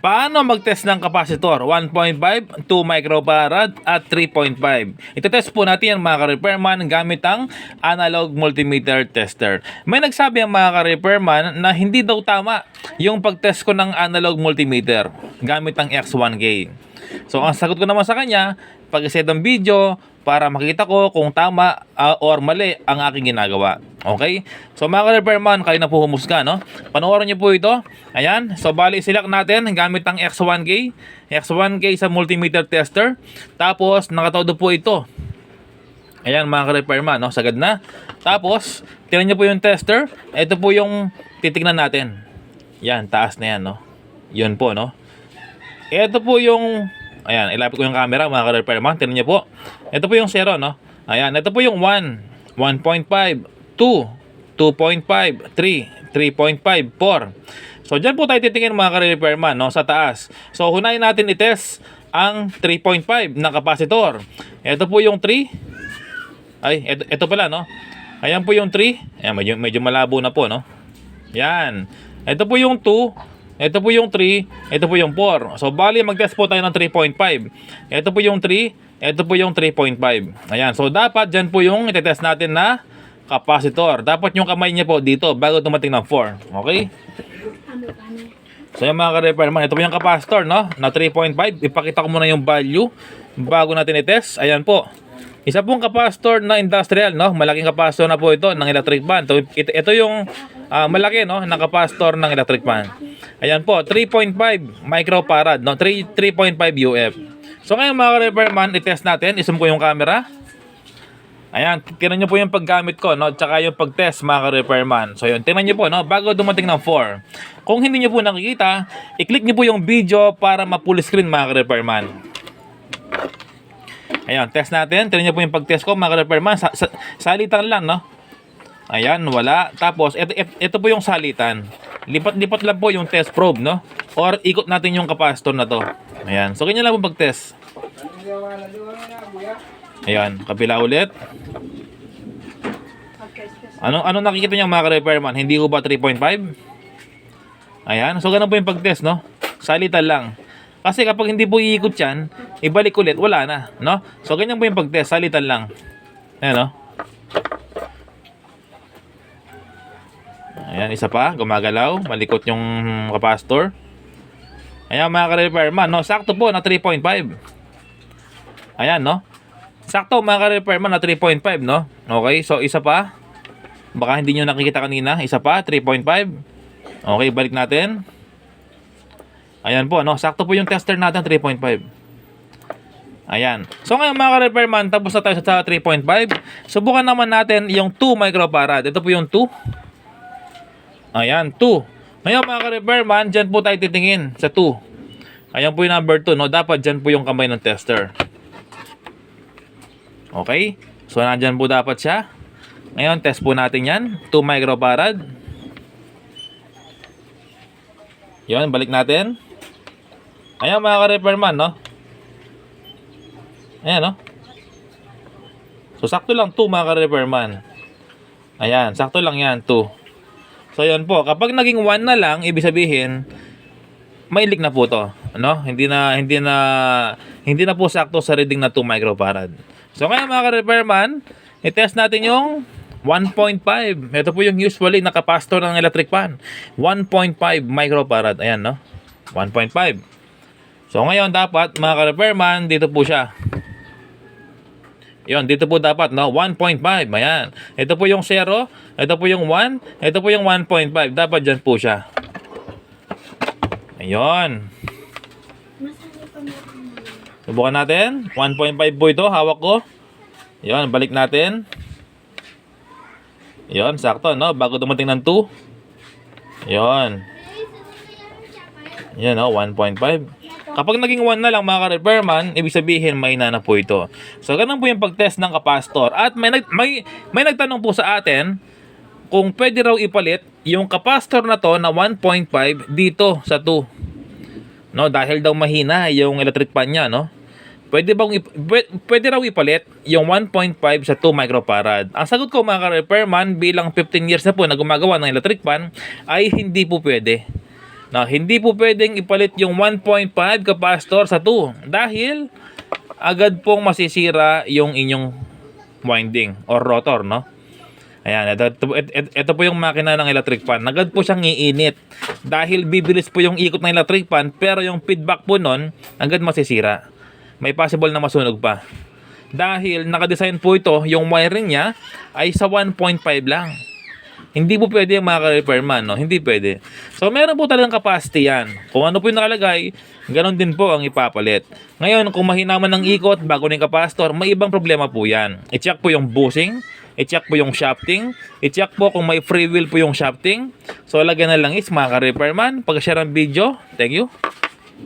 Paano mag-test ng kapasitor? 1.5, 2 microfarad at 3.5. Ito-test po natin yan mga ka-repairman gamit ang analog multimeter tester. May nagsabi ang mga ka-repairman na hindi daw tama yung pag-test ko ng analog multimeter gamit ang X1K. So ang sagot ko naman sa kanya, pag-set ng video para makita ko kung tama ah, or mali ang aking ginagawa. Okay? So mga ka-repairman, kayo na po humusga, no? Panoorin niyo po ito. Ayan. So bali select natin gamit ang X1K. X1K sa multimeter tester. Tapos nakatodo po ito. Ayan mga ka-repairman, no? Sagad na. Tapos, tinan niyo po yung tester. Ito po yung titignan natin. Yan, taas na yan, no? Yun po, no? Ito po yung Ayan, ilapit ko yung camera mga ka-repairman. Tingnan niyo po. Ito po yung 0, no? Ayan, ito po yung 1, 1.5, 2, 2.5, 3, 3.5, 4. So, dyan po tayo titingin mga ka-repairman, no? Sa taas. So, hunayin natin i-test ang 3.5 na kapasitor. Ito po yung 3. Ay, ito, ito pala, no? Ayan po yung 3. Ayan, medyo, medyo malabo na po, no? Yan. Ito po yung 2. Ito po yung 3, ito po yung 4. So, bali, mag-test po tayo ng 3.5. Ito po yung 3, ito po yung 3.5. Ayan, so dapat dyan po yung itetest natin na capacitor. Dapat yung kamay niya po dito bago tumating ng 4. Okay? So, yung mga ka-repairman, ito po yung capacitor, no? Na 3.5. Ipakita ko muna yung value bago natin i-test. Ayan po. Isa pong capacitor na industrial, no? Malaking capacitor na po ito ng electric fan. Ito, ito, yung ah, malaki, no? Na capacitor ng electric fan. Ayan po, 3.5 microfarad, no? 3, 3.5 UF. So ngayon mga ka-repairman, i-test natin. Isum ko yung camera. Ayan, tingnan nyo po yung paggamit ko, no? Tsaka yung pag-test, mga ka-repairman. So yun, tingnan nyo po, no? Bago dumating ng 4. Kung hindi nyo po nakikita, i-click nyo po yung video para ma-full screen, mga ka-repairman. Ayan, test natin. Tingnan nyo po yung pag-test ko, mga ka-repairman. Sa, sa, salitan lang, no? Ayan, wala. Tapos, ito, ito, ito po yung salitan. Lipat-lipat lang po yung test probe, no? Or ikot natin yung capacitor na to. Ayan. So, ganyan lang po pag-test. Ayan, kabila ulit. Ano ano nakikita niyo mga ka-repairman? Hindi ko ba 3.5? Ayan, so ganun po yung pag-test, no? Salitan lang. Kasi kapag hindi po iikot yan, ibalik ulit, wala na, no? So ganyan po yung pag-test, salitan lang. Ayan, no? Ayan, isa pa, gumagalaw, malikot yung capacitor. Ayan mga ka-repairman, no? Sakto po na 3.5. Ayan, no? Sakto mga ka-repairman na 3.5, no? Okay, so isa pa. Baka hindi nyo nakikita kanina. Isa pa, 3.5. Okay, balik natin. Ayan po, no? Sakto po yung tester natin, 3.5. Ayan. So ngayon mga ka-repairman, tapos na tayo sa 3.5. Subukan naman natin yung 2 microfarad. Ito po yung 2. Ayan, 2. Ngayon mga ka-repairman, dyan po tayo titingin sa 2. Ayan po yung number 2, no? Dapat dyan po yung kamay ng tester. Okay? So, nandyan po dapat siya. Ngayon, test po natin yan. 2 microfarad. Yun, balik natin. Ayan mga ka-repairman, no? Ayan, no? So, sakto lang 2 mga ka-repairman. Ayan, sakto lang yan, 2. So, yun po. Kapag naging 1 na lang, ibig sabihin, may na po to. Ano? Hindi na, hindi na, hindi na po sakto sa reading na 2 microfarad. So ngayon mga ka-repairman, i-test natin yung 1.5. Ito po yung usually na capacitor ng electric fan. 1.5 microfarad. Ayan, no? 1.5. So ngayon dapat mga ka-repairman, dito po siya. Yon, dito po dapat, no? 1.5. Ayan. Ito po yung 0. Ito po yung 1. Ito po yung 1.5. Dapat dyan po siya. Ayun. Subukan natin. 1.5 po ito. Hawak ko. Yon, balik natin. Yon, sakto, no? Bago dumating ng 2. Yon. Yan, no? 1.5. Kapag naging 1 na lang mga ka-repairman, ibig sabihin may na po ito. So, ganun po yung pag-test ng capacitor. At may, nag, may, may nagtanong po sa atin kung pwede raw ipalit yung capacitor na to na 1.5 dito sa 2. No, dahil daw mahina yung electric fan niya, no? Pwede bang pwede, raw ipalit yung 1.5 sa 2 microfarad. Ang sagot ko mga ka-repairman bilang 15 years na po na gumagawa ng electric fan ay hindi po pwede. na hindi po pwedeng ipalit yung 1.5 capacitor sa 2 dahil agad pong masisira yung inyong winding or rotor, no? Ayan, ito, ito, ito, ito po yung makina ng electric fan. Agad po siyang iinit. Dahil bibilis po yung ikot ng electric fan, pero yung feedback po nun, agad masisira. May possible na masunog pa. Dahil nakadesign po ito, yung wiring niya ay sa 1.5 lang. Hindi po pwede yung mga repairman, no? Hindi pwede. So, meron po talagang capacity yan. Kung ano po yung nakalagay, ganun din po ang ipapalit. Ngayon, kung mahina man ng ikot bago ng capacitor, may ibang problema po yan. I-check po yung bushing, i-check po yung shafting, i-check po kung may free wheel po yung shafting. So, lagyan na lang is mga ka-repairman. Pag-share ang video, thank you.